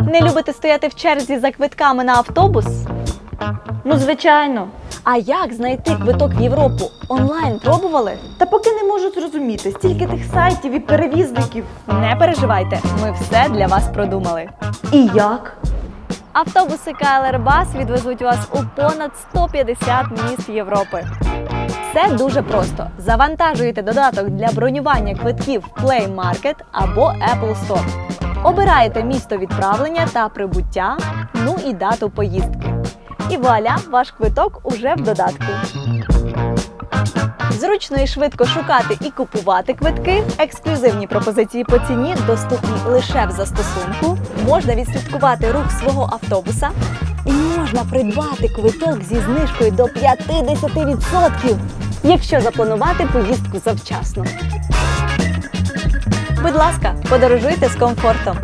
Не любите стояти в черзі за квитками на автобус? Ну, звичайно. А як знайти квиток в Європу? Онлайн пробували? Та поки не можу зрозуміти, стільки тих сайтів і перевізників. Не переживайте, ми все для вас продумали. І як? Автобуси KLR Bus відвезуть вас у понад 150 міст Європи. Все дуже просто. Завантажуєте додаток для бронювання квитків Play Market або Apple Store. Обираєте місто відправлення та прибуття, ну і дату поїздки. І вуаля, ваш квиток уже в додатку. Зручно і швидко шукати і купувати квитки. Ексклюзивні пропозиції по ціні доступні лише в застосунку. Можна відслідкувати рух свого автобуса. І можна придбати квиток зі знижкою до 50%, якщо запланувати поїздку завчасно. Будь ласка, подорожуйте з комфортом.